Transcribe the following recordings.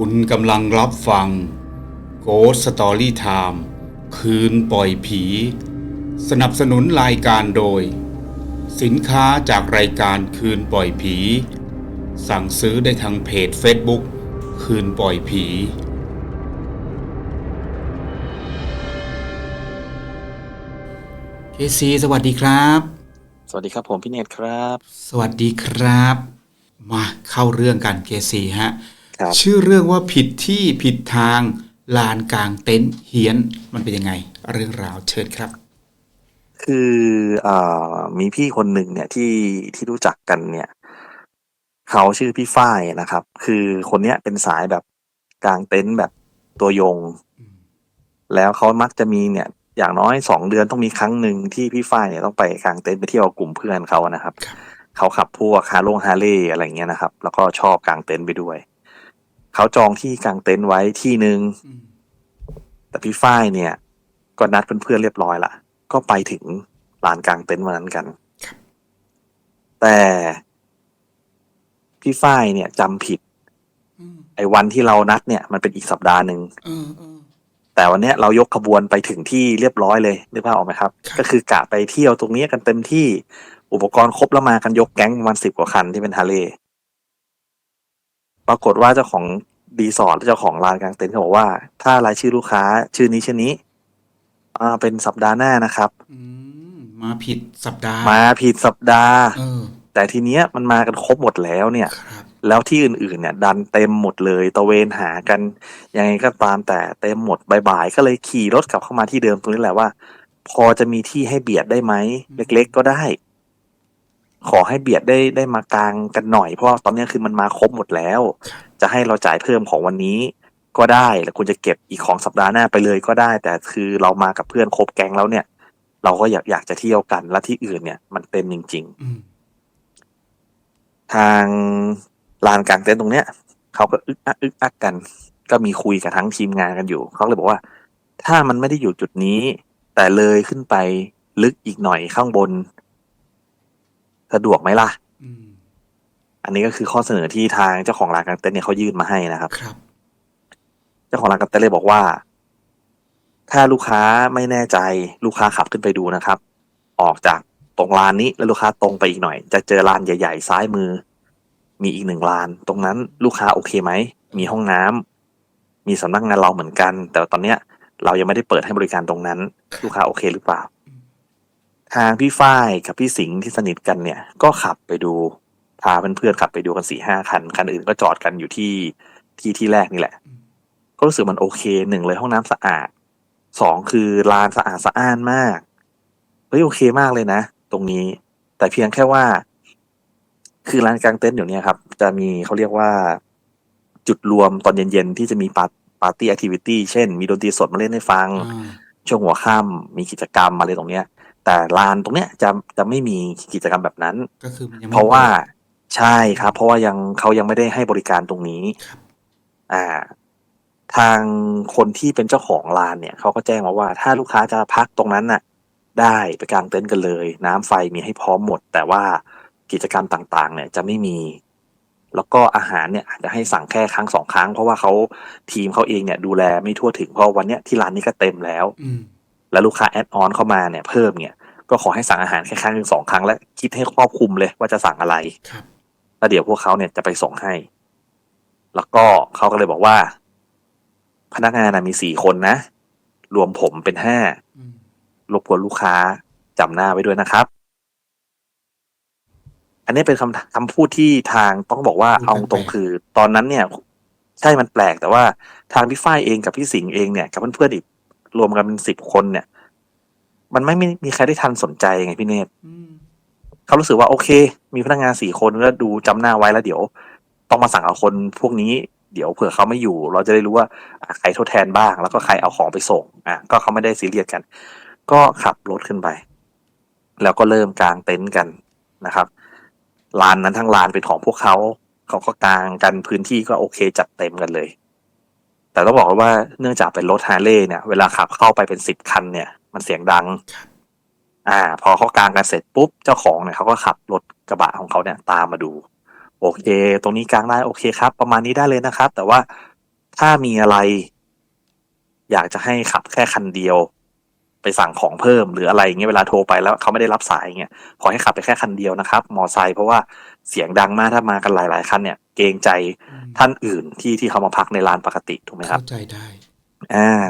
คุณกำลังรับฟัง Ghost Story Time คืนปล่อยผี สนับสนุนรายการโดย สินค้าจากรายการคืนปล่อยผี สั่งซื้อได้ทางเพจ Facebook คืนปล่อยผี เคซีสวัสดีครับ สวัสดีครับผมพี่เนตครับ สวัสดีครับ มาเข้าเรื่องกันเคซีฮะครับ ชื่อเรื่องว่าผิดที่ผิดทางลานกลางเต็นท์เฮียนมันเป็นยังไง เรื่องราวเชิญครับ คืออ่ามีพี่คนหนึ่งเนี่ยที่ที่รู้จักกันเนี่ย เขาชื่อพี่ฝ้ายนะครับ คือคนเนี้ยเป็นสายแบบกลางเต็นท์แบบตัวยงอืมแล้วเขามักจะมีเนี่ย อย่างน้อยสองเดือนต้องมีครั้งหนึ่งที่พี่ฝ้ายเนี่ยต้องไปกลางเต็นท์ไปเที่ยวกับกลุ่มเพื่อนเขานะครับครับเขาขับพวกฮาร์ลงฮาร์เลย์อะไรเงี้ยนะครับ แล้วก็ชอบกางเต็นท์ไปด้วย เขาจองที่กางเต็นท์ไว้ที่หนึ่งอืมแต่พี่ฝ้ายเนี่ย ก็นัดเพื่อนๆเรียบร้อยละก็ไปถึงลานกลางเต็นท์วันนั้นกัน แต่พี่ฝ้ายเนี่ยจำผิดอืมไอ้วันที่เรานัดเนี่ยมันเป็นอีกสัปดาห์หนึ่งเออเออแต่วันเนี้ยเรายกขบวนไปถึงที่เรียบร้อยเลยนึกภาพออกไหมครับครับก็คือกะไปเที่ยวตรงเนี้ยกันเต็มที่อุปกรณ์ครบแล้วมากันยกแก๊งประมาณสิบกว่าคันที่เป็นฮาร์เลย์ ปรากฏว่าเจ้าของรีสอร์ทเจ้าของลานกลางเต็นท์เขาบอกว่า ถ้ารายชื่อลูกค้า ชื่อนี้ชื่อนี้ อ่า เป็นสัปดาห์หน้านะครับ อืมมาผิดสัปดาห์ มาผิดสัปดาห์เออแต่ทีเนี้ยมันมากันครบหมดแล้วเนี่ย ครับ แล้วที่อื่นๆ เนี่ย ดันเต็มหมดเลยตะเวนหากันยังไงก็ตามแต่เต็มหมดบ่ายๆก็เลยขี่รถกลับเข้ามาที่เดิมตรงนี้แหละว่า พอจะมีที่ให้เบียดได้ไหมเล็ก ๆ ก็ได้ ขอให้เบียดได้ได้มากลางกันหน่อยเพราะว่าตอนเนี้ยคือมันมาครบหมดแล้ว จะให้เราจ่ายเพิ่มของวันนี้ก็ได้แล้วคุณจะเก็บอีกของสัปดาห์หน้าไปเลยก็ได้ แต่คือเรามากับเพื่อนครบแก๊งแล้วเนี่ย เราก็อยากอยากจะเที่ยวกันแล้วที่อื่นเนี่ย มันเต็มจริงๆอืมทางลานกลางเต็นท์ตรงเนี้ยเขาก็อึกอักอึกอักกัน ก็มีคุยกับทั้งทีมงานกันอยู่เขาเลยบอกว่า ถ้ามันไม่ได้อยู่จุดนี้ แต่เลยขึ้นไปลึกอีกหน่อยข้างบน สะดวกไหมล่ะอืมอันนี้ก็คือข้อเสนอที่ทางเจ้าของลานกลางเต็นท์เนี่ยเขายื่นมาให้นะครับ ครับ เจ้าของร้านกาแฟเลยบอกว่า ถ้าลูกค้าไม่แน่ใจลูกค้าขับขึ้นไปดูนะครับ ออกจากตรงลานนี้แล้วลูกค้าตรงไปอีกหน่อย จะเจอลานใหญ่ ๆ ซ้ายมือ มีอีกหนึ่งลาน ตรงนั้นลูกค้าโอเคไหม มีห้องน้ำมีสำนักงานเราเหมือนกัน แต่ตอนเนี้ย เรายังไม่ได้เปิดให้บริการตรงนั้น ลูกค้าโอเคหรือเปล่า ทางพี่ฝ้ายกับพี่สิงห์ที่สนิทกันเนี่ย ก็ขับไปดูพาเพื่อนๆขับไปดูกันสี่ห้าคัน คันอื่นก็จอดกันอยู่ที่ที่ที่แรกนี่แหละอืมก็รู้สึกมันโอเคหนึ่งเลยห้องน้ำสะอาดสองคือลานสะอาดสะอ้านมากเฮ้ยโอเคมากเลยนะ ตรงนี้ แต่เพียงแค่ว่า คือลานกลางเต็นท์เดี๋ยวนี้ครับ จะมีเขาเรียกว่า จุดรวมตอนเย็นๆ ที่จะมีปาร์ปาร์ตี้แอคทิวิตี้เช่น มีดนตรีสดมาเล่นให้ฟังอ่าช่วงหัวค่ำมีกิจกรรมอะไรตรงเนี้ย แต่ลานตรงเนี้ยจะจะไม่มีกิจกรรมแบบนั้น ก็คือมันยังไม่เพราะว่าใช่ครับ เพราะว่ายังเขายังไม่ได้ให้บริการตรงนี้ครับอ่า ทางคนที่เป็นเจ้าของลานเนี่ยเขาก็แจ้งมาว่า ถ้าลูกค้าจะพักตรงนั้นน่ะ ได้ไปกางเต็นท์กันเลย น้ำไฟมีให้พร้อมหมด แต่ว่ากิจกรรมต่างๆ เนี่ยจะไม่มี แล้วก็อาหารเนี่ยอาจจะให้สั่งแค่ครั้งสองครั้ง เพราะว่าเขาทีมเขาเองเนี่ยดูแลไม่ทั่วถึงเพราะวันเนี้ยที่ร้านนี้ก็เต็มแล้ว อืม แล้วลูกค้าแอดออนเข้ามาเนี่ยเพิ่มเนี่ยก็ขอให้สั่งอาหารแค่ครั้งหนึ่งสองครั้งและคิดให้ครอบคลุมเลยว่าจะสั่งอะไรครับแล้วเดี๋ยวพวกเขาเนี่ยจะไปส่งให้ แล้วก็เขาก็เลยบอกว่า พนักงานนะมีสี่คนนะ รวมผมเป็นห้าอืมรบกวนลูกค้าจำหน้าไว้ด้วยนะครับ อันนี้เป็นคำคำพูดที่ทางต้องบอกว่าเอาตรงคือ ตอนนั้นเนี่ย ใช่มันแปลกแต่ว่าทางพี่ฝ้ายเองกับพี่สิงห์เองเนี่ยกับเพื่อนๆอีกรวมกันเป็นสิบคนเนี่ย มันไม่มีมีใครได้ทันสนใจไงพี่เนตรอืมเขารู้สึกว่าโอเค มีพนักงานสี่คนก็ดูจำหน้าไว้แล้วเดี๋ยว ต้องมาสั่งเอาคนพวกนี้ เดี๋ยวเผื่อเขาไม่อยู่ เราจะได้รู้ว่าอะใครทดแทนบ้าง แล้วก็ใครเอาของไปส่งอะก็เขาไม่ได้ซีเรียสกัน ก็ขับรถขึ้นไป แล้วก็เริ่มกางเต็นท์กันนะครับลานนั้นทั้งลานเป็นของพวกเขาเขาก็กางกันพื้นที่ก็โอเคจัดเต็มกันเลย แต่ต้องบอกเลยว่าเนื่องจากเป็นรถฮาร์เลย์เนี่ย เวลาขับเข้าไปเป็นสิบคันเนี่ย มันเสียงดังครับอ่า พอเขากางกันเสร็จปุ๊บเจ้าของเนี่ยเขาก็ขับรถกระบะของเขาเนี่ยตามมาดู โอเค ตรงนี้กางได้โอเคครับ ประมาณนี้ได้เลยนะครับ แต่ว่าถ้ามีอะไร อยากจะให้ขับแค่คันเดียว ไปสั่งของเพิ่มหรืออะไรอย่างเงี้ยเวลาโทรไปแล้วเขาไม่ได้รับสายอย่างเงี้ยขอให้ขับไปแค่คันเดียวนะครับ มอไซค์เพราะว่าเสียงดังมากถ้ามากันหลาย ๆ คันเนี่ยเกรงใจท่านอื่นที่ที่เขามาพักในลานปกติถูกไหมครับเข้าใจได้ อ่า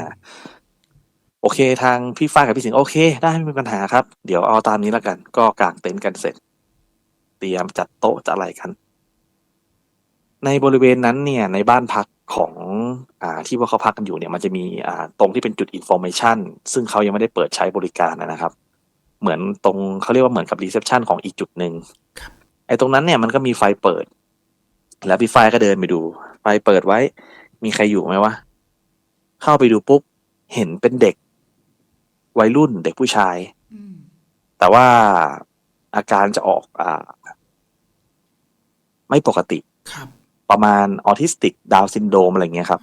โอเค ทางพี่ฝ้ายกับพี่สิงห์โอเค ได้ไม่มีปัญหาครับ เดี๋ยวเอาตามนี้แล้วกัน ก็กางเต็นท์กันเสร็จ เตรียมจัดโต๊ะจะอะไรกัน ในบริเวณนั้นเนี่ยในบ้านพักของอ่าที่ว่าเขาพักกันอยู่เนี่ยมันจะมีอ่าตรงที่เป็นจุดอินโฟ a t ชันซึ่งเขายังไม่ได้เปิดใช้บริการนะครับ เหมือนตรงเขาเรียกว่าเหมือนกับรีเซพชันของอีกจุดหนึ่งครับไอ้ตรงนั้นเนี่ยมันก็มีไฟเปิด แล้วพี่ฝ้ายก็เดินไปดู ไฟเปิดไว้ มีใครอยู่ไหมวะเข้าไปดูปุ๊บเห็นเป็นเด็ก วัยรุ่นเด็กผู้ชาย แต่ว่าอาการจะออกอ่า ไม่ปกติครับประมาณออทิสติกดาวซินโดมอะไรเงี้ยครับ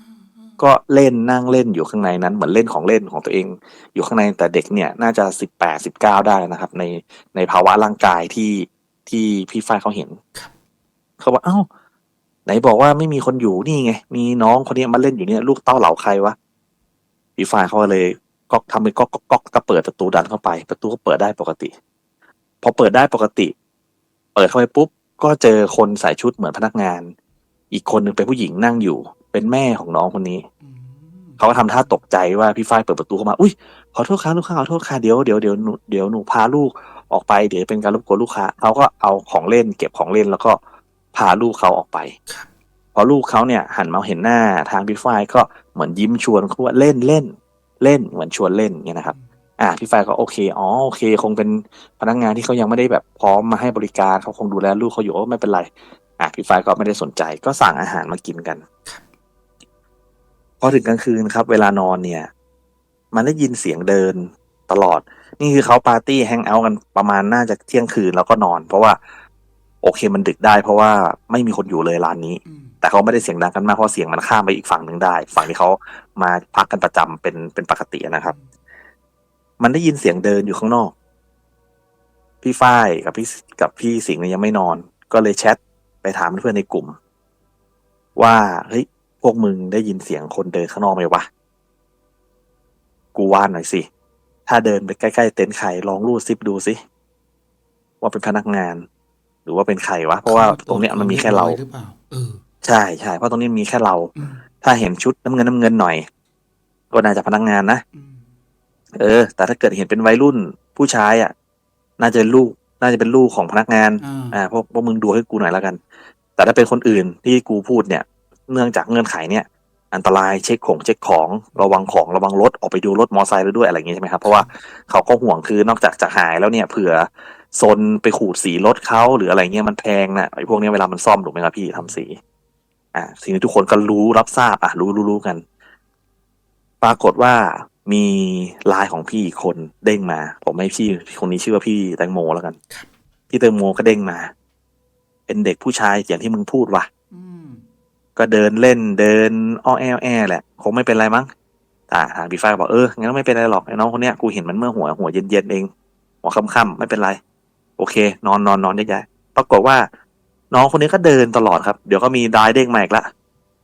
ก็เล่นนั่งเล่นอยู่ข้างในนั้น เหมือนเล่นของเล่นของตัวเอง อยู่ข้างในแต่เด็กเนี่ย น่าจะสิบแปดสิบเก้าได้นะครับ ในในภาวะร่างกายที่ที่พี่ฝ้ายเขาเห็นครับเขาบอกเอ้า ไหนบอกว่าไม่มีคนอยู่นี่ไง มีน้องคนนี้มาเล่นอยู่เนี่ย ลูกเต้าเหล่าใครวะพี่ฝ้ายเขาก็เลย ก็ทำเป็นก๊อกก๊อกก๊อกก็เปิดประตูดันเข้าไป ประตูก็เปิดได้ปกติ พอเปิดได้ปกติ เปิดเข้าไปปุ๊บก็เจอคนใส่ชุดเหมือนพนักงาน อีกคนหนึ่งเป็นผู้หญิงนั่งอยู่ เป็นแม่ของน้องคนนี้เขาก็ทำท่าตกใจว่าพี่ฝ้ายเปิดประตูเข้ามา อุ้ยขอโทษค่ะลูกค้าขอโทษค่ะเดี๋ยวเดี๋ยวเดี๋ยวหนูเดี๋ยวหนูพาลูกออกไปเดี๋ยวเป็นการรบกวนลูกค้าเขาก็เอาของเล่น เก็บของเล่นแล้วก็พาลูกเขาออกไปครับพอลูกเขาเนี่ย หันมาเห็นหน้าทางพี่ฝ้ายก็เหมือนยิ้มชวนเขาว่าเล่นเล่น เล่นเหมือนชวนเล่นเงี้ยนะครับ อ่าพี่ฝ้ายก็โอเคอ๋อโอเค คงเป็นพนักงานที่เขายังไม่ได้แบบพร้อมมาให้บริการเขาคงดูแลลูกเขาอยู่ก็ไม่เป็นไร อะพี่ฝ้ายก็ไม่ได้สนใจ ก็สั่งอาหารมากินกันพอถึงกลางคืนครับ เวลานอนเนี่ย มันได้ยินเสียงเดินตลอด นี่คือเขาปาร์ตี้แฮงเอาท์กันประมาณน่าจะเที่ยงคืนแล้วก็นอน เพราะว่า โอเคมันดึกได้ เพราะว่าไม่มีคนอยู่เลยร้านนี้ แต่เขาไม่ได้เสียงดังกันมากเพราะเสียงมันข้ามไปอีกฝั่งหนึ่งได้ ฝั่งที่เขามาพักกันประจำเป็นเป็นปกตินะครับ มันได้ยินเสียงเดินอยู่ข้างนอก พี่ฝ้ายกับพี่กับพี่สิงห์เนี่ยยังไม่นอน ก็เลยแชทไปถามเพื่อนในกลุ่ม ว่าเฮ้ยพวกมึงได้ยินเสียงคนเดินข้างนอกไหมวะกูว่าหน่อยสิถ้าเดินไปใกล้ๆเต็นท์ใครลองรูดซิปดูสิว่าเป็นพนักงาน หรือว่าเป็นใครวะเพราะว่าตรงเนี้ยมันมีแค่เราหรือเปล่าเออ ใช่ใช่เพราะตรงนี้มีแค่เรา อืมถ้าเห็นชุดน้ำเงินน้ำเงินหน่อย ก็น่าจะพนักงานนะ อืมเออ แต่ถ้าเกิดเห็นเป็นวัยรุ่นผู้ชายอะ น่าจะลูก น่าจะเป็นลูกของพนักงาน อ่าอ่าพวกพวกมึงดูให้กูหน่อยแล้วกัน แต่ถ้าเป็นคนอื่นที่กูพูดเนี่ย เนื่องจากเงื่อนไขเนี่ย อันตรายเช็คของเช็คของระวังของระวังรถออกไปดูรถมอไซค์แล้วด้วยอะไรอย่างงี้ใช่ไหมครับ เพราะว่าเขาก็ห่วงคือนอกจากจะหายแล้วเนี่ย เผื่อซนไปขูดสีรถเขาหรืออะไรเงี้ยมันแพงนะไอ้พวกเนี้ยเวลามันซ่อมถูกไหมครับพี่ทำสี อ่าสิ่งที่ทุกคนก็รู้รับทราบ อะ รู้รู้รู้กัน ปรากฏว่ามีไลน์ของพี่อีกคนเด้งมา ผมให้พี่คนนี้ชื่อว่าพี่แตงโมแล้วกันครับพี่แตงโมก็เด้งมา เป็นเด็กผู้ชายอย่างที่มึงพูดว่ะอืมก็เดินเล่นเดินอ้อแอแอแหละคงไม่เป็นไรมั้งอ่าทางพี่ฝ้ายก็บอกเอองั้นไม่เป็นไรหรอกไอ้น้องคนเนี้ยกูเห็นมันเมื่อหัวหัวเย็นเย็นๆเองหัวค่ำๆไม่เป็นไร โอเค นอนนอนนอนย้ายๆปรากฏว่า น้องคนนี้ก็เดินตลอดครับ เดี๋ยวก็มีดายเด้งมาอีกละ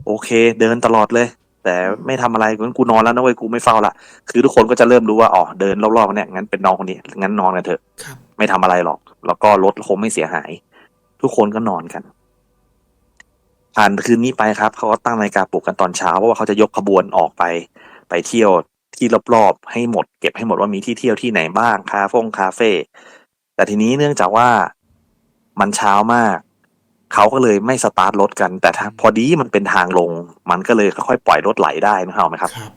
โอเค เดินตลอดเลย แต่ไม่ทำอะไรงั้นกูนอนแล้วนะเว้ยกูไม่เฝ้าละคือทุกคนก็จะเริ่มรู้ว่าอ๋อเดินรอบๆเนี่ยงั้นเป็นน้องคนนี้งั้นนอนกันเถอะไม่ทำอะไรหรอก แล้วก็รถคงไม่เสียหาย ทุกคนก็นอนกันผ่านคืนนี้ไปครับเขาก็ตั้งนาฬิกาปลุกกันตอนเช้าเพราะว่าเขาจะยกขบวนออกไป ไปเที่ยวที่รอบๆให้หมด เก็บให้หมดว่ามีที่เที่ยวที่ไหนบ้างคาเฟ่งคาเฟ่แต่ทีนี้เนื่องจากว่ามันเช้ามาก เขาก็เลยไม่สตาร์ทรถกัน แต่ถ้าพอดีมันเป็นทางลง มันก็เลยค่อยๆปล่อยรถไหลได้นะครับเอาไหมครับครับ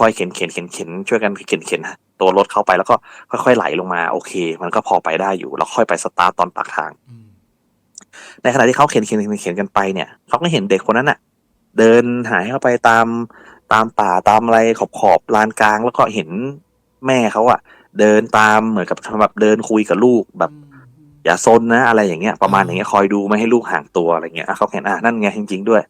ค่อยๆเข็นเข็นเข็นเข็นช่วยกันเข็นเข็นตัวรถเข้าไปแล้วก็ค่อยๆไหลลงมาโอเค มันก็พอไปได้อยู่แล้วค่อยไปสตาร์ตตอนปากทางอืมในขณะที่เขาเข็นเข็นเข็นเข็นกันไปเนี่ยเขาก็เห็นเด็กคนนั้นน่ะ เดินหายเข้าไปตามตามป่าตามอะไรขอบขอบลานกลางแล้วก็เห็นแม่เขาอะเดินตามเหมือนกับแบบเดินคุยกับลูกแบบ อย่าซนนะอะไรอย่างเงี้ยประมาณอย่างเงี้ยคอยดูไม่ให้ลูกห่างตัวอะไรเงี้ยอะเขาเห็นอะนั่นไงจริง ๆ ด้วย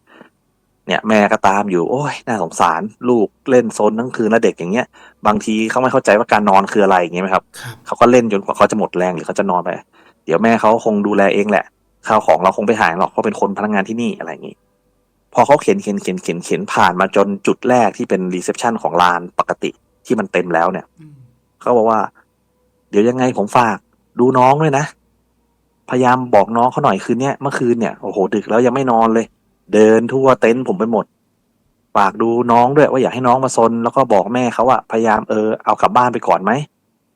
เนี่ยแม่ก็ตามอยู่โอ้ยน่าสงสารลูกเล่นซนทั้งคืนแล้วเด็กอย่างเงี้ย บางทีเขาไม่เข้าใจว่าการนอนคืออะไรอย่างเงี้ยไหมครับครับเขาก็เล่นจนกว่าเขาจะหมดแรงหรือเขาจะนอนไป เดี๋ยวแม่เขาคงดูแลเองแหละข้าวของเราคงไปหายหรอกเพราะเป็นคนพนักงานที่นี่อะไรอย่างงี้พอเขาเข็นเข็นเข็นเข็นเข็นผ่านมาจนจุดแรกที่เป็นรีเซพชันของลานปกติที่มันเต็มแล้วเนี่ยอืมเขาบอกว่า เดี๋ยวยังไงผมฝากดูน้องด้วยนะ พยายามบอกน้องเขาหน่อยคืนเนี้ยเมื่อคืนเนี่ยโอ้โหดึกแล้วยังไม่นอนเลย เดินทั่วเต็นท์ผมไปหมดฝากดูน้องด้วยว่าอยากให้น้องมาซนแล้วก็บอกแม่เขาว่าพยายามเออเอากลับบ้านไปก่อนไหม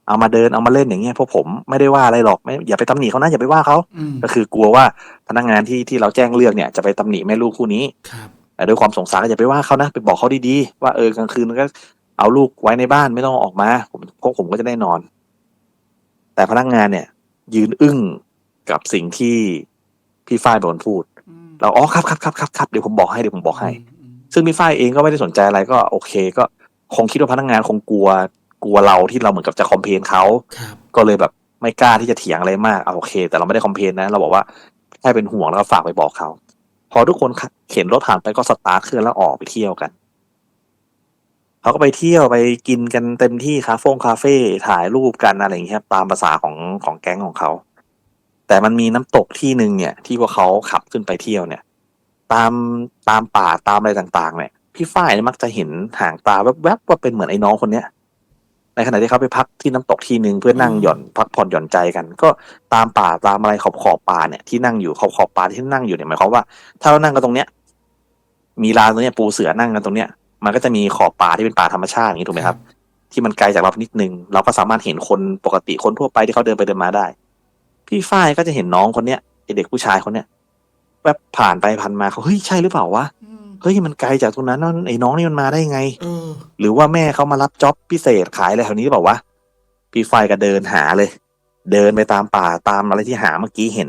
เอามาเดินเอามาเล่นอย่างเงี้ยพวกผมไม่ได้ว่าอะไรหรอกไม่อย่าไปตำหนิเขานะอย่าไปว่าเขาอืมก็คือกลัวว่าพนักงานที่ที่เราแจ้งเรื่องเนี่ยจะไปตำหนิแม่ลูกคู่นี้ครับแต่ด้วยความสงสารก็อย่าไปว่าเขานะไปบอกเขาดีๆว่าเออกลางคืนก็เอาลูกไว้ในบ้านไม่ต้องเอาออกมาผมพวกผมก็จะได้นอน แต่พนักงานเนี่ย ยืนอึ้ง กับสิ่งที่พี่ฝ้ายโดนพูดอืมเราอ๋อครับครับครับครับครับเดี๋ยวผมบอกให้เดี๋ยวผมบอกให้อืมซึ่งพี่ฝ้ายเองก็ไม่ได้สนใจอะไรก็โอเค ก็คงคิดว่าพนักงานคงกลัวกลัวเราที่เราเหมือนกับจะคอมเพลนเขาครับก็เลยแบบไม่กล้าที่จะเถียงอะไรมากเอาโอเค แต่เราไม่ได้คอมเพลนนะเราบอกว่าแค่เป็นห่วงแล้วก็ฝากไปบอกเขาพอทุกคนเข็นรถผ่านไปก็สตาร์ทเครื่องแล้วออกไปเที่ยวกันเขาก็ไปเที่ยวไปกินกันเต็มที่คาเฟ่งคาเฟ่ถ่ายรูปกันอะไรอย่างเงี้ยครับตามภาษาของของแก๊งของเขา แต่มันมีน้ำตกที่หนึ่งเนี่ย ที่พวกเขาขับขึ้นไปเที่ยวเนี่ย ตามตามป่าตามอะไรต่างๆเนี่ยพี่ฝ้ายเนี่ยมักจะเห็นห่างตาแวบๆว่าเป็นเหมือนไอ้น้องคนเนี้ยในขณะที่เขาไปพักที่น้ำตกที่หนึ่งเพื่อนั่งหย่อนพักผ่อนหย่อนใจกัน ก็ตามป่าตามอะไรขอบขอบป่าเนี่ยที่นั่งอยู่ขอบขอบป่าที่นั่งอยู่เนี่ยหมายความว่า ถ้าเรานั่งกันตรงเนี้ย มีลานตรงเนี้ยปูเสือนั่งกันตรงเนี้ย มันก็จะมีขอบป่าที่เป็นป่าธรรมชาติอย่างนี้ถูกไหมครับ ที่มันไกลจากเรานิดนึงเราก็สามารถเห็นคนปกติคนทั่วไปที่เขาเดินไปเดินมาได้ พี่ฝ้ายก็จะเห็นน้องคนเนี้ยไอเด็กผู้ชายคนเนี้ยแวบผ่านไปผ่านมาเขาเฮ้ยใช่หรือเปล่าวะอืมเฮ้ยมันไกลจากตรงนั้นนั่นไอ้น้องนี่มันมาได้ไงเออหรือว่าแม่เขามารับจ็อบพิเศษขายอะไรแถวนี้หรือเปล่าวะพี่ไฟก็เดินหาเลย เดินไปตามป่าตามอะไรที่หาเมื่อกี้เห็น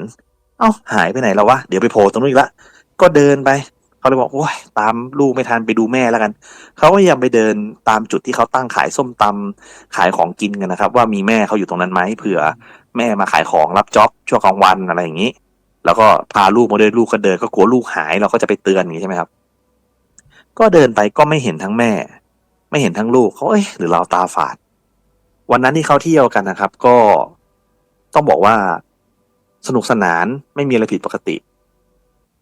เอ้าหายไปไหนแล้ววะเดี๋ยวไปโผล่ตรงนู้นอีกละก็เดินไปเขาเลยบอกโอ้ยตามลูกไม่ทันไปดูแม่แล้วกัน เขาก็ยังไปเดินตามจุดที่เขาตั้งขายส้มตำขายของกินกันนะครับ ว่ามีแม่เขาอยู่ตรงนั้นไหมเผื่อ แม่มาขายของรับจ็อบช่วงกลางวันอะไรอย่างนี้ แล้วก็พาลูกมาด้วยลูกก็เดินก็กลัวลูกหายเราก็จะไปเตือนอย่างนี้ใช่ไหมครับ ก็เดินไปก็ไม่เห็นทั้งแม่ ไม่เห็นทั้งลูกเขาเอ้ยหรือเราตาฝาด วันนั้นที่เขาเที่ยวกันนะครับ ก็ต้องบอกว่าสนุกสนานไม่มีอะไรผิดปกติ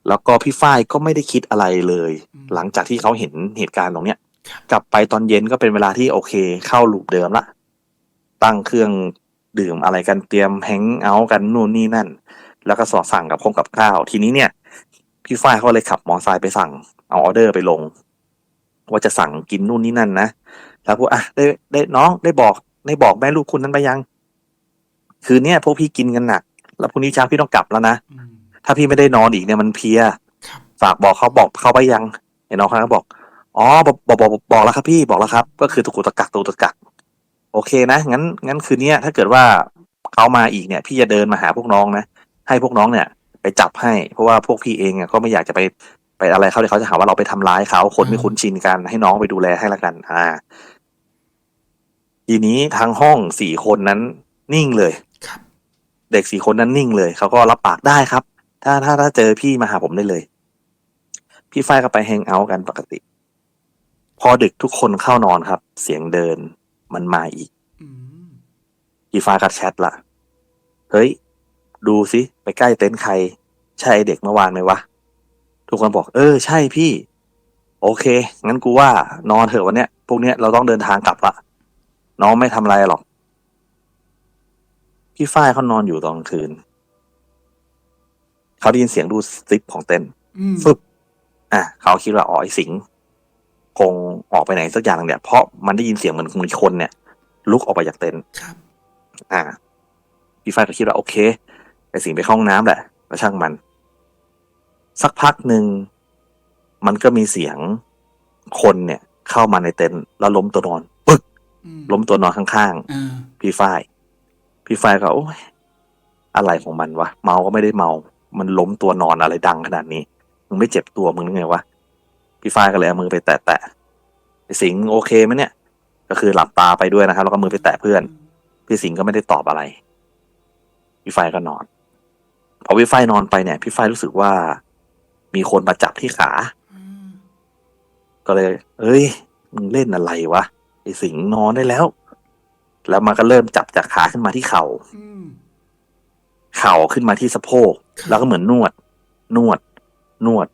แล้วก็พี่ฝ้ายก็ไม่ได้คิดอะไรเลยอืมหลังจากที่เขาเห็นเหตุการณ์ตรงเนี้ยครับกลับไปตอนเย็นก็เป็นเวลาที่โอเค เข้าลูปเดิมละ ตั้งเครื่อง ดื่มอะไรกันเตรียมแฮงเอาท์กันนู่นนี่นั่น แล้วก็สอดสั่งกับคงกับข้าว ทีนี้เนี่ย พี่ฝ้ายเขาเลยขับมอเตอร์ไซค์ไปสั่ง เอาออเดอร์ไปลง ว่าจะสั่งกินนู่นนี่นั่นนะแล้วพูดอะได้ได้น้องได้บอกได้บอกแม่ลูกคุณนั้นไปยัง คืนเนี้ยพวกพี่กินกันหนัก แล้วพรุ่งนี้เช้าพี่ต้องกลับแล้วนะอืมถ้าพี่ไม่ได้นอนอีกเนี่ยมันเพลียครับฝากบอกเขาบอกเขาไปยังไอ้น้องคนนั้นก็บอกอ๋อบอกบอกบอกบอกแล้วครับพี่บอกแล้วครับ ก็คือตะกุกตะกักตะกุกตะกัก โอเคนะงั้นงั้นคืนเนี้ยถ้าเกิดว่าเขามาอีกเนี่ย พี่จะเดินมาหาพวกน้องนะให้พวกน้องเนี่ย ไปจับให้เพราะว่าพวกพี่เองอะก็ไม่อยากจะไปไปอะไรเขาเดี๋ยวเขาจะหาว่าเราไปทำร้ายเขาคนไม่คุ้นชินกันให้น้องไปดูแลให้ละกัน อ่า ทีนี้ทางห้องสี่คนนั้น นิ่งเลยครับ เด็กสี่คนนั้นนิ่งเลยเขาก็รับปากได้ครับ ถ้าถ้าถ้าเจอพี่มาหาผมได้เลย พี่ฝ้ายก็ไปแฮงเอาท์กันปกติ พอดึกทุกคนเข้านอนครับ เสียงเดิน มันมาอีกอืมพี่ฟ้ากัดแชทละเฮ้ย ดูสิ ไปใกล้เต็นท์ใคร ใช่ไอ้เด็กเมื่อวานไหมวะ ทุกคนบอก เออ ใช่พี่ โอเค งั้นกูว่า นอนเถอะวันเนี้ย พวกเนี้ยเราต้องเดินทางกลับละน้องไม่ทำอะไรหรอก พี่ฝ้ายเขานอนอยู่ตอนกลางคืน เขาได้ยินเสียงดูซิปของเต็นท์อืมฟึบอะเขาคิดว่าอ๋อไอสิงห์ คงออกไปไหนสักอย่างหนึ่งเนี่ย เพราะมันได้ยินเสียงเหมือนมีคนเนี่ย ลุกออกไปจากเต็นท์ครับอ่าพี่ฝ้ายก็คิดว่าโอเคไอสิงห์ไปเข้าห้องน้ำแหละแล้วช่างมัน สักพักหนึ่งมันก็มีเสียงคนเนี่ย เข้ามาในเต็นท์แล้วล้มตัวนอนปึ๊กอืมล้มตัวนอนข้างอ่าๆพี่ฝ้าย พี่ฝ้ายก็โอ้ยอะไรของมันวะเมาก็ไม่ได้เมา มันล้มตัวนอนอะไรดังขนาดนี้ มึงไม่เจ็บตัวมึงนึกไงวะ พี่ฝ้ายก็เลยเอามือไปแตะแตะไอสิงห์โอเคไหมเนี่ย ก็คือหลับตาไปด้วยนะครับแล้วก็มือไปแตะเพื่อน พี่สิงห์ก็ไม่ได้ตอบอะไร พี่ไฟก็นอนพอพี่ไฟนอนไปเนี่ย พี่ไฟรู้สึกว่า มีคนมาจับที่ขาอืมก็เลย เอ้ยมึงเล่นอะไรวะไอสิงห์นอนได้แล้ว แล้วมันก็เริ่มจับจากขาขึ้นมาที่เข่าอืมเข่าขึ้นมาที่สะโพกครับแล้วก็เหมือนนวด นวด นวด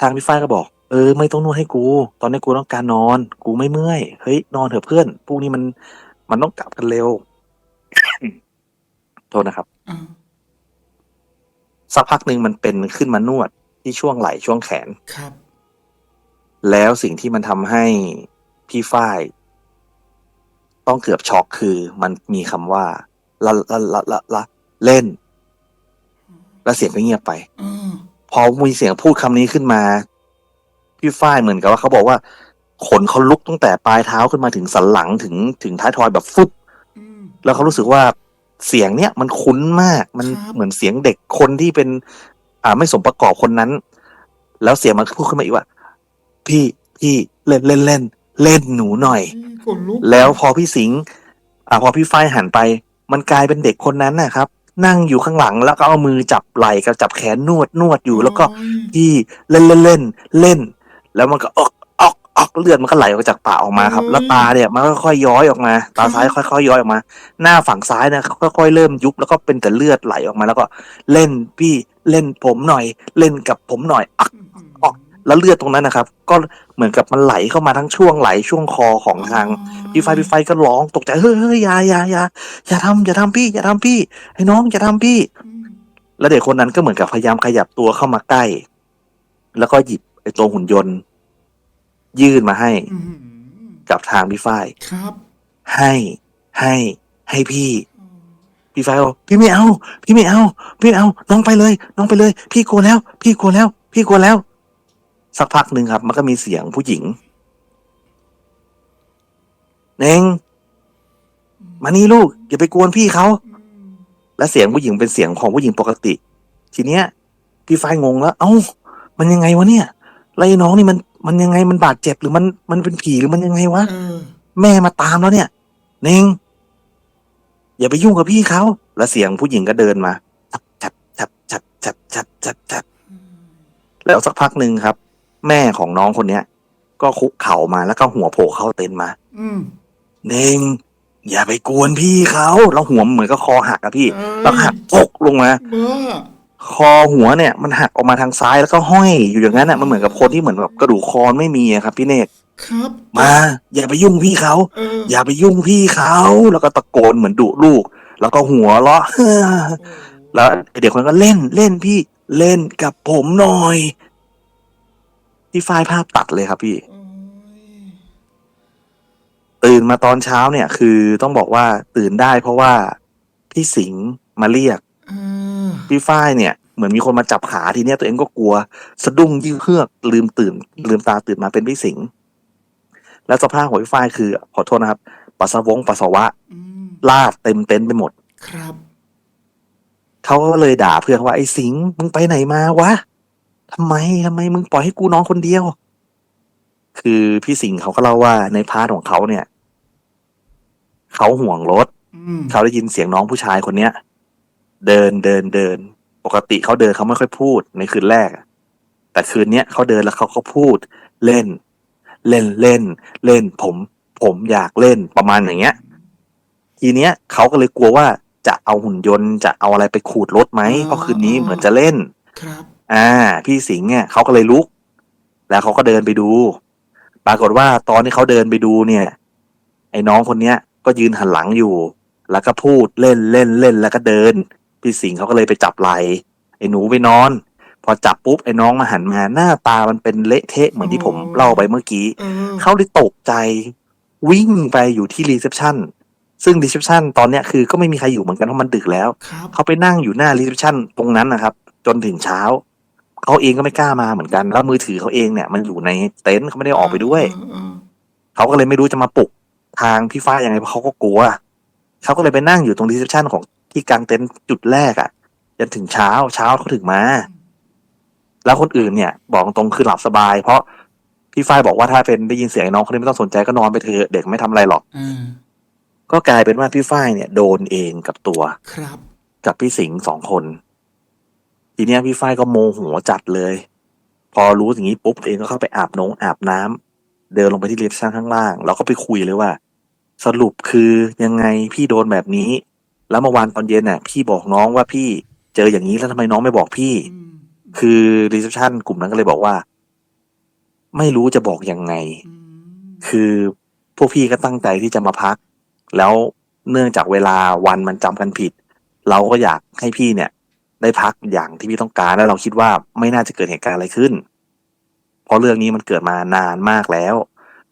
ทางพี่ฝ้ายก็บอก เออ ไม่ต้องนวดให้กู ตอนนี้กูต้องการนอน กูไม่เมื่อย เฮ้ย นอนเถอะเพื่อนพรุ่งนี้มัน มันต้องกลับกันเร็ว โทษนะครับอ่าสักพักหนึ่งมันเป็นขึ้นมานวดที่ช่วงไหล่ช่วงแขน ครับ แล้วสิ่งที่มันทำให้พี่ฝ้าย ต้องเกือบช็อกคือมันมีคำว่าละละละละละเล่น แล้วเสียงก็เงียบไปอ่าพ อมีเสียงพูดคำนี้ขึ้นมา พี่ฝ้ายเหมือนกับว่าเขาบอกว่า ขนเขาลุกตั้งแต่ปลายเท้าขึ้นมาถึงสันหลังถึงถึงท้ายทอยแบบฟุบอืมแล้วเขารู้สึกว่าเสียงเนี้ยมันคุ้นมาก มันครับเหมือนเสียงเด็กคนที่เป็น อ่าไม่สมประกอบคนนั้น แล้วเสียงมันพูดขึ้นมาอีกว่า พี่พี่เล่นเล่นเล่น เล่นหนูหน่อยขนลุกแล้วพอพี่สิงห์อ่าพอพี่ฝ้ายหันไป มันกลายเป็นเด็กคนนั้นนะครับ นั่งอยู่ข้างหลังแล้วก็เอามือจับไหล่กับจับแขนนวดนวดอยู่ แล้วก็โอ้ยพี่เล่นเล่นเล่นเล่น แล้วมันก็ออกออกออกเลือดมันก็ไหลออกจากปากออกมาครับ แล้วตาเนี่ยมันก็ค่อยๆย้อยออกมา ตาซ้ายค่อยๆย้อยออกมา หน้าฝั่งซ้ายเนี่ยค่อยๆเริ่มยุบแล้วก็เป็นแต่เลือดไหลออกมา แล้วก็เล่นพี่เล่นผมหน่อย เล่นกับผมหน่อยอักออก แล้วเลือดตรงนั้นนะครับ ก็เหมือนกับมันไหลเข้ามาทั้งช่วงไหลช่วงคอของทางพี่ไฟพี่ไฟก็ร้องตกใจเฮ้ยเฮ้ยอย่าอย่าอย่าอย่าทำอย่าทำพี่ อย่าทำพี่ไอ้น้องอย่าทำพี่อืมแล้วเด็กคนนั้นก็เหมือนกับพยายามขยับตัวเข้ามาใกล้ แล้วก็หยิบไอ้ตัวหุ่นยนต์ ยื่นมาให้อืมกับทางพี่ฝ้ายครับ ให้ให้ให้พี่พี่ฝ้ายบอกพี่ไม่เอา พี่ไม่เอา พี่ไม่เอา น้องไปเลย น้องไปเลย พี่กลัวแล้ว พี่กลัวแล้ว พี่กลัวแล้ว สักพักหนึ่งครับ มันก็มีเสียงผู้หญิงเน่งมานี่ลูก อย่าไปกวนพี่เขาอืมและเสียงผู้หญิงเป็นเสียงของผู้หญิงปกติ ทีเนี้ย พี่ฝ้ายงงแล้ว เอ้า มันยังไงวะเนี่ยแล้วไอ้น้องนี่มันมันยังไงมันบาดเจ็บหรือมันมันเป็นผีหรือมันยังไงวะเออแม่มาตามแล้วเนี่ยเน่งอย่าไปยุ่งกับพี่เขาแล้วเสียงผู้หญิงก็เดินมาจับจับจับจับจับจับจับแล้วสักพักหนึ่งครับ แม่ของน้องคนเนี้ย ก็คุกเข่ามาแล้วก็หัวโผล่เข้าเต็นท์มา อืม เน่งอย่าไปกวนพี่เขาแล้วหัวเหมือนก็คอหักอะพี่เอ้ย แล้วหักตกลงมาบ้าคอหัวเนี่ย มันหักออกมาทางซ้ายแล้วก็ห้อยอยู่อย่างนั้นอะมันเหมือนกับคนที่เหมือนแบบกระดูกคอไม่มีอะครับ พี่เนตรครับมา อย่าไปยุ่งพี่เขาเอออย่าไปยุ่งพี่เขาแล้วก็ตะโกนเหมือนดุลูก แล้วก็หัวเราะ แล้วไอ้เด็กคนนั้นก็เล่นเล่นพี่เล่นกับผมหน่อย ที่ไฟล์ภาพตัดเลยครับพี่โอ้ยตื่นมาตอนเช้าเนี่ย คือต้องบอกว่าตื่นได้เพราะว่าพี่สิงห์มาเรียกเออพี่ฝ้ายเนี่ยเหมือนมีคนมาจับขาทีเนี้ยตัวเองก็กลัว สะดุ้งยิ่งเฮือกลืมตื่น ลืมตาตื่นมาเป็นพี่สิงห์แล้วสภาพของพี่ฝ้ายคือขอโทษนะครับ ปัสสาวงปัสสาวะอืมลาดเต็มเต็นท์ไปหมด ครับ เขาก็เลยด่าเพื่อนว่าไอ้สิงห์มึงไปไหนมาวะ ทำไมทำไมมึงปล่อยให้กูนอนคนเดียว คือพี่สิงห์เขาก็เล่าว่าในพาร์ทของเขาเนี่ย เขาห่วงรถ อืมเขาได้ยินเสียงน้องผู้ชายคนเนี้ย เดินเดินเดิน ปกติเขาเดินเขาไม่ค่อยพูดในคืนแรกอะแต่คืนเนี้ยเขาเดินแล้วเขาก็พูด เล่น เล่นเล่น เล่น ผม ผมอยากเล่นประมาณอย่างเงี้ย ทีเนี้ยเขาก็เลยกลัวว่าจะเอาหุ่นยนต์จะเอาอะไรไปขูดรถไหมเพราะคืนนี้เหมือนจะเล่น ครับ อ่า พี่สิงห์เนี่ยเขาก็เลยลุก แล้วเขาก็เดินไปดู ปรากฏว่าตอนที่เขาเดินไปดูเนี่ย ไอ้น้องคนเนี้ย ก็ยืนหันหลังอยู่ แล้วก็พูดเล่นเล่นเล่นแล้วก็เดิน พี่สิงห์เขาก็เลยไปจับไหลไอ้หนูไปนอน พอจับปุ๊บไอ้น้องมาหันมาหน้าตามันเป็นเละเทะเหมือนที่ผมเล่าไปเมื่อกี้เออเขาเลยตกใจวิ่งไปอยู่ที่รีเซพชันซึ่งรีเซพชันตอนเนี้ยคือก็ไม่มีใครอยู่เหมือนกันเพราะมันดึกแล้วครับเขาไปนั่งอยู่หน้ารีเซพชันตรงนั้นนะครับ จนถึงเช้า เขาเองก็ไม่กล้ามาเหมือนกัน แล้วมือถือเขาเองเนี่ยมันอยู่ในเต็นท์เขาไม่ได้ออกไปด้วยเออเออเขาก็เลยไม่รู้จะมาปลุกทางพี่ฟ้ายังไงเพราะเขาก็กลัวเขาก็เลยไปนั่งอยู่ตรงรีเซพชันของที่กลางเต็นท์จุดแรกอะ่ะจนถึงเช้าเช้าเขาถึงมา แล้วคนอื่นเนี่ย บอกตรงๆคือหลับสบาย เพราะพี่ฝ้ายบอกว่าถ้าเป็นได้ยินเสียงไอ้น้องคนนี้ไม่ต้องสนใจก็นอนไปเถอะเด็กไม่ทำอะไรหรอกเออก็กลายเป็นว่าพี่ฝ้ายเนี่ย โดนเองกับตัว ครับ กับพี่สิงห์สองคน ทีเนี้ยพี่ฝ้ายก็โมโหจัดเลย พอรู้อย่างนี้ปุ๊บตัวเองก็เข้าไปอาบน้องอาบน้ำเดินลงไปที่ลิฟต์ชั้นข้างล่าง แล้วก็ไปคุยเลยว่า สรุปคือยังไงพี่โดนแบบนี้ แล้วเมื่อวานตอนเย็นน่ะ พี่บอกน้องว่าพี่เจออย่างนี้แล้วทำไมน้องไม่บอกพี่อืมคือรีเซพชันกลุ่มนั้นก็เลยบอกว่า ไม่รู้จะบอกยังไงอืมคือพวกพี่ก็ตั้งใจที่จะมาพัก แล้วเนื่องจากเวลาวันมันจำกันผิด เราก็อยากให้พี่เนี่ย ได้พักอย่างที่พี่ต้องการ แล้วเราคิดว่าไม่น่าจะเกิดเหตุการณ์อะไรขึ้น เพราะเรื่องนี้มันเกิดมานานมากแล้ว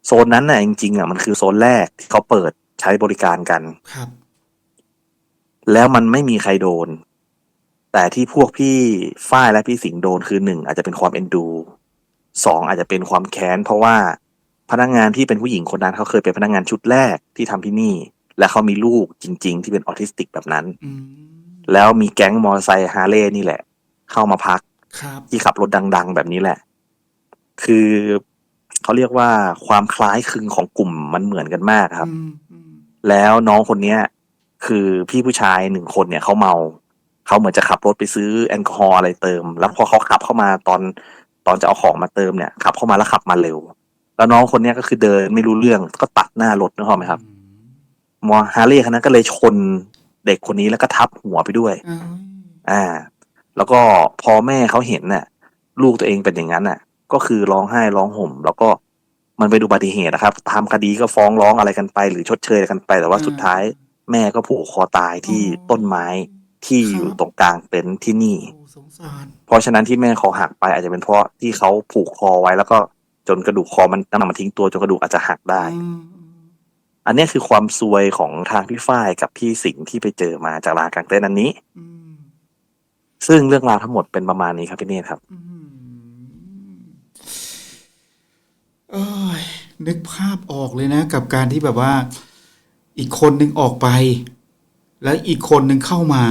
โซนนั้นน่ะจริงๆอะมันคือโซนแรกที่เขาเปิดใช้บริการกันครับ แล้วมันไม่มีใครโดน แต่ที่พวกพี่ฝ้ายและพี่สิงห์โดนคือหนึ่งอาจจะเป็นความเอ็นดูสองอาจจะเป็นความแค้นเพราะว่าพนักงานที่เป็นผู้หญิงคนนั้นเขาเคยเป็นพนักงานชุดแรกที่ทำที่นี่ และเขามีลูกจริง ๆ ที่เป็นออทิสติกแบบนั้นอืม แล้วมีแก๊งมอเตอร์ไซค์ฮาร์เลย์นี่แหละ เข้ามาพักครับที่ขับรถดัง ๆ แบบนี้แหละ คือเขาเรียกว่าความคล้ายคลึงของกลุ่มมันเหมือนกันมากครับอืมอืมแล้วน้องคนเนี้ย คือพี่ผู้ชายหนึ่งคนเนี่ยเขาเมาเขาเหมือนจะขับรถไปซื้อแอลกอฮอล์อะไรเติม แล้วพอเขาขับเข้ามาตอนตอนจะเอาของมาเติมเนี่ยขับเข้ามาแล้วขับมาเร็ว แล้วน้องคนเนี้ยก็คือเดินไม่รู้เรื่องก็ตัดหน้ารถนึกออกไหมครับอืมมอฮาร์เลย์คันนั้นก็เลยชน เด็กคนนี้แล้วก็ทับหัวไปด้วยอ้าวอ่า แล้วก็พอแม่เขาเห็นน่ะ ลูกตัวเองเป็นอย่างนั้นน่ะ ก็คือร้องไห้ร้องห่ม แล้วก็มันเป็นอุบัติเหตุนะครับทำคดีก็ฟ้องร้องอะไรกันไป หรือชดเชยอะไรกันไป แต่ว่าสุดท้าย แม่ก็ผูกคอตายที่ต้นไม้ที่อยู่ตรงกลางเต็นท์ที่นี่โอ้สงสารเพราะฉะนั้นที่แม่คอหักไปอาจจะเป็นเพราะที่เขาผูกคอไว้แล้วก็จนกระดูกคอมันน้ำหนักมันทิ้งตัวจนกระดูกอาจจะหักได้ อืมอันเนี้ยคือความซวยของทางพี่ฝ้ายกับพี่สิงห์ที่ไปเจอมาจากลานกลางเต็นท์อันนี้ อืมซึ่งเรื่องราวทั้งหมดเป็นประมาณนี้ครับพี่เนธครับ อืมเอ้ยนึกภาพออกเลยนะ กับการที่แบบว่า อีกคนหนึ่งออกไป แล้วอีกคนหนึ่งเข้ามา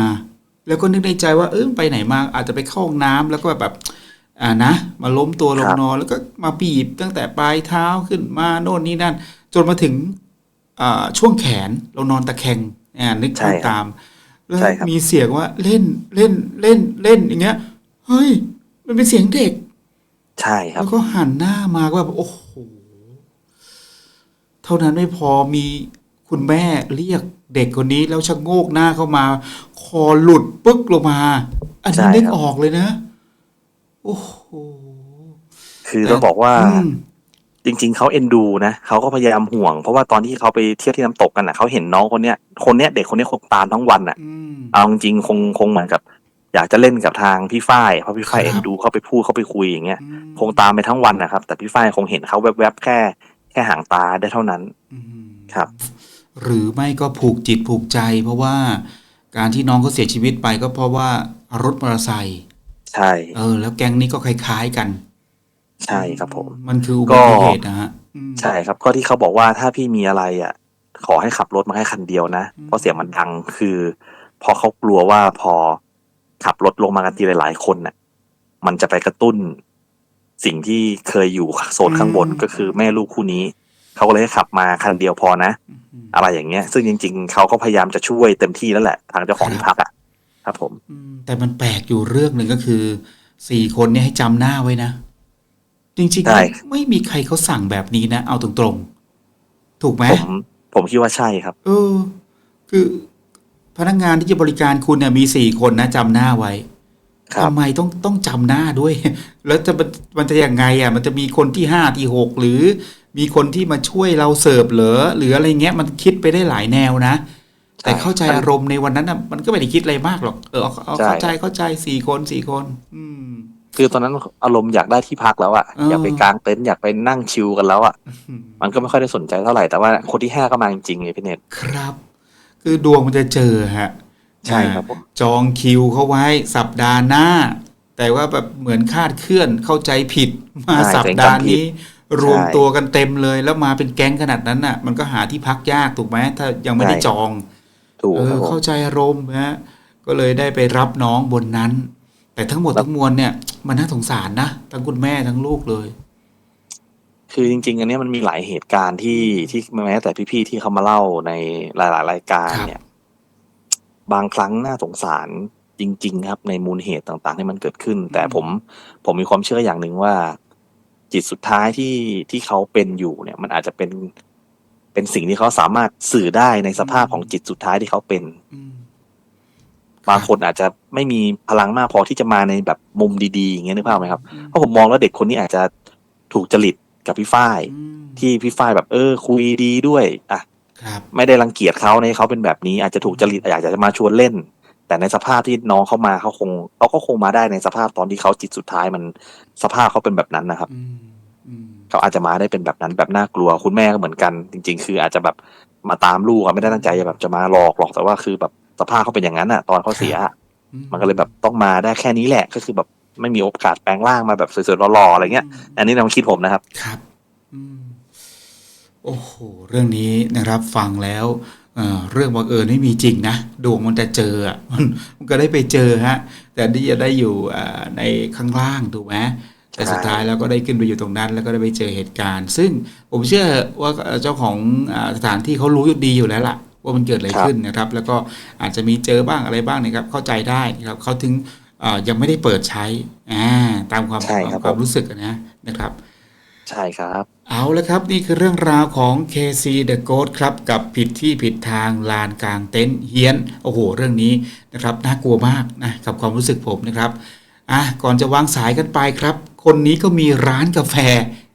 แล้วก็นึกในใจว่าเออไปไหนมาอาจจะไปเข้าห้องน้ำแล้วก็แบบแบบ อ่านะ มาล้มตัวลงครับ นอน แล้วก็มาบีบตั้งแต่ปลายเท้าขึ้นมาโน่นนี่นั่น จนมาถึงอ่า ช่วงแขนเรานอนตะแคงอ่านึกใช่ภาพครับตาม แล้วใช่ครับมีเสียงว่าเล่นเล่นเล่นเล่นอย่างเงี้ย เฮ้ย มันเป็นเสียงเด็ก ใช่ครับ แล้วก็หันหน้ามาก็แบบโอ้โห เท่านั้นไม่พอมีคุณแม่เรียกเด็กคนนี้แล้วชะโงกหน้าเข้ามา คอหลุดปึ๊กลงมา อันนี้ใช่นึกครับออกเลยนะ โอ้โห คือต้องบอกว่าอืม จริง ๆเขาเอ็นดูนะเขาก็พยายามห่วง เพราะว่าตอนที่เขาไปเที่ยวที่น้ำตกกันนะเขาเห็นน้องคนเนี้ยคนเนี้ยเด็กคนเนี้ยคงตามทั้งวันอะอืมเอาจริงๆคงคงเหมือนกับ อยากจะเล่นกับทางพี่ฝ้ายเพราะพี่ฝ้ายครับเอ็นดูเขาไปพูดเขาไปคุยอย่างเงี้ยอืมคงตามไปทั้งวันนะครับ แต่พี่ฝ้ายคงเห็นเขาแวบๆแค่ แค่หางตาได้เท่านั้นอืมครับ หรือไม่ก็ผูกจิตผูกใจ เพราะว่าการที่น้องเขาเสียชีวิตไปก็เพราะว่ารถมอเตอร์ไซค์ใช่เออ แล้วแก๊งนี้ก็คล้าย ๆกัน ใช่ครับผม มันคืออุก็บัติเหตุนะฮะอืมใช่ครับก็ที่เขาบอกว่าถ้าพี่มีอะไรอะ ขอให้ขับรถมาแค่คันเดียวนะอืมเพราะเสียงมันดังคือพอเขากลัวว่าพอขับรถลงมากันทีหลาย ๆ คนน่ะ มันจะไปกระตุ้น สิ่งที่เคยอยู่โซนข้างบนก็คือแม่ลูกคู่นี้ เขาก็เลยให้ขับมาคันเดียวพอนะอืมอะไรอย่างเงี้ย ซึ่งจริง ๆ เขาก็พยายามจะช่วยเต็มที่แล้วแหละ ทางเจ้าของที่พักอะ ครับผมอืมแต่มันแปลกอยู่เรื่องหนึ่งก็คือสี่คนเนี่ยให้จำหน้าไว้นะ จริงๆ ใช่แล้วไม่มีใครเขาสั่งแบบนี้นะ เอาตรงๆ ถูกไหม ผม ผมคิดว่าใช่ครับ เออ คือพนักงานที่จะบริการคุณเนี่ยมีสี่คนนะจำหน้าไว้ครับ ทำไมต้องต้องจำหน้าด้วย แล้วจะมันมันจะยังไงอะ มันจะมีคนที่ห้าที่หกหรือมีคนที่มาช่วยเราเสิร์ฟเหรอหรืออะไรเงี้ย มันคิดไปได้หลายแนวนะ แต่เข้าใจอารมณ์ในวันนั้นอะมันก็ไม่ได้คิดอะไรมากหรอกเออเอาเอาใช่เข้าใจเข้าใจสี่คนสี่คน อืม คือตอนนั้นอารมณ์อยากได้ที่พักแล้วอะเอออ อยากไปกางเต็นท์อยากไปนั่งชิลกันแล้วอะมันก็ไม่ค่อยได้สนใจเท่าไหร่แต่ว่าคนที่ห้าก็มาจริงๆไงพี่เนต ครับ คือดวงมันจะเจอฮะใช่ครับผม จองคิวเขาไว้สัปดาห์หน้า แต่ว่าแบบเหมือนคาดเคลื่อนเข้าใจผิด มาใช่สัปดาห์นี้ รวมใช่ตัวกันเต็มเลย แล้วมาเป็นแก๊งขนาดนั้นน่ะ มันก็หาที่พักยากถูกไหมถ้ายังไม่ได้ใช่จอง ถูกเอครัอบผมเข้าใจอารมณ์นะฮะก็เลยได้ไปรับน้องบนนั้น แต่ทั้งหมดครับทั้งมวลเนี่ย มันน่าสงสารนะทั้งคุณแม่ทั้งลูกเลย คือจริง ๆ อันเนี้ยมันมีหลายเหตุการณ์ที่ที่แม้แต่พี่ๆที่เขามาเล่าในหลาย ๆ รายการครับเนี่ย บางครั้งน่าสงสารจริง ๆ ครับ ในมูลเหตุต่างๆ ที่มันเกิดขึ้น แต่ผมผมมีความเชื่ออย่างหนึ่งว่า จิตสุดท้ายที่ที่เขาเป็นอยู่เนี่ย มันอาจจะเป็นเป็นสิ่งที่เขาสามารถสื่อได้ในสภาพของจิตสุดท้ายที่เขาเป็นอืม บางคนอาจจะไม่มีพลังมากพอที่จะมาในแบบมุมดีๆอย่างเงี้ยนึกภาพไหมครับอืมเพราะผมมองแล้วเด็กคนนี้อาจจะถูกจริตกับพี่ฝ้ายอืมที่พี่ฝ้ายแบบเออ คุยดีด้วยอะครับไม่ได้รังเกียจเขาในเขาเป็นแบบนี้อาจจะถูกจริตอยากจะมาชวนเล่น แต่ในสภาพที่น้องเขามาเขาคงเขาก็คงมาได้ในสภาพตอนที่เขาจิตสุดท้ายมันสภาพเขาเป็นแบบนั้นนะครับอืมอืมเขาอาจจะมาได้เป็นแบบนั้นแบบน่ากลัวคุณแม่ก็เหมือนกัน จริง ๆ คืออาจจะแบบมาตามลูกอะไม่ได้ตั้งใจจะแบบจะมาหลอกหรอกแต่ว่าคือแบบ สภาพเขาเป็นอย่างนั้นอะตอนเขาเสียอะอืมันก็เลยแบบต้องมาได้แค่นี้แหละก็คือแบบไม่มีโอกาสแปลงร่างมาแบบสวยๆหล่อๆอะไรเงี้ย อันนี้ในความคิดผมนะครับ ครับอืมโอ้โห เรื่องนี้นะครับฟังแล้วเอ่อเรื่องบังเอิญไม่มีจริงนะดวงมันจะเจออะมันมันก็ได้ไปเจอฮะ แต่ที่จะได้อยู่เอ่อในข้างล่างถูกไหมแต่สุดท้ายแล้วก็ได้ขึ้นไปอยู่ตรงนั้น แล้วก็ได้ไปเจอเหตุการณ์ ซึ่งผมเชื่อว่าเจ้าของอ่าสถานที่เขารู้อยู่ดีอยู่แล้วล่ะ ว่ามันเกิดอะไรครับขึ้นนะครับ แล้วก็อาจจะมีเจอบ้างอะไรบ้างนะครับ เข้าใจได้นะครับเขาถึงเอ่อยังไม่ได้เปิดใช้อ่าตามความใช่ครับความผมรู้สึกอะนะนะครับ ใช่ครับ เอาละครับนี่คือเรื่องราวของ KC The Ghost ครับกับผิดที่ผิดทางลานกลางเต็นท์เฮียนโอ้โห เรื่องนี้นะครับน่ากลัวมากนะกับความรู้สึกผมนะครับอะก่อนจะวางสายกันไปครับ คนนี้ก็มีร้านกาแฟ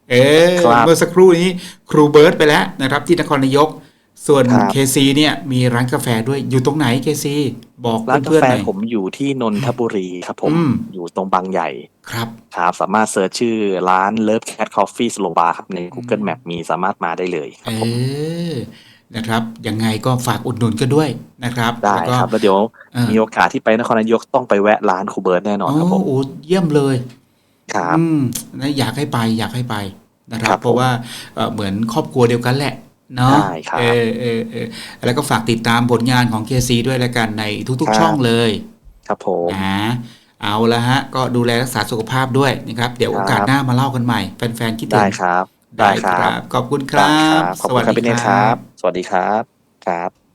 เออครับเมื่อสักครู่นี้ครูเบิร์ตไปแล้วนะครับ ที่นครนายก ส่วนครับ KC เนี่ยมีร้านกาแฟด้วยอยู่ตรงไหน KC บอกร้านกาเพื่อนแฟๆหน่อยผมอยู่ที่นนทบุรีครับผมอืมอยู่ตรงบางใหญ่ครับครับสามารถเซิร์ชชื่อร้าน Love Cat Coffee Slow Bar ครับใน Google Map มีสามารถมาได้เลยคเอรับผมอนะครับยังไงก็ฝากอุดหนุนกันด้วยนะครับได้แล้วก็ครับแล้วเดี๋ยวเออมีโอกาสที่ไปนครนายกต้องไปแวะร้านครูเบิร์ตแน่นอนครับผมโอ้โหเยี่ยมเลยครับอืมนะอยากให้ไปอยากให้ไปนะครัครับบเพราะว่าเอ่อเหมือนครอบครัวเดียวกันแหละ เนาะใช่ครับเออเออเออแล้วก็ฝากติดตามผลงานของ KC ด้วยแล้วกันในทุกครับๆช่องเลย ครับผมนะเอาละฮะ ก็ดูแลรักษาสุขภาพด้วยนะครับ เดี๋ยวครับโอกาสหน้ามาเล่ากันใหม่ แฟนๆคิดถึได้งครับได้ได้ครับ ขอบคุณคได้รับขอบคุณครับพี่เนทครับ สวัสดีครับ ครับ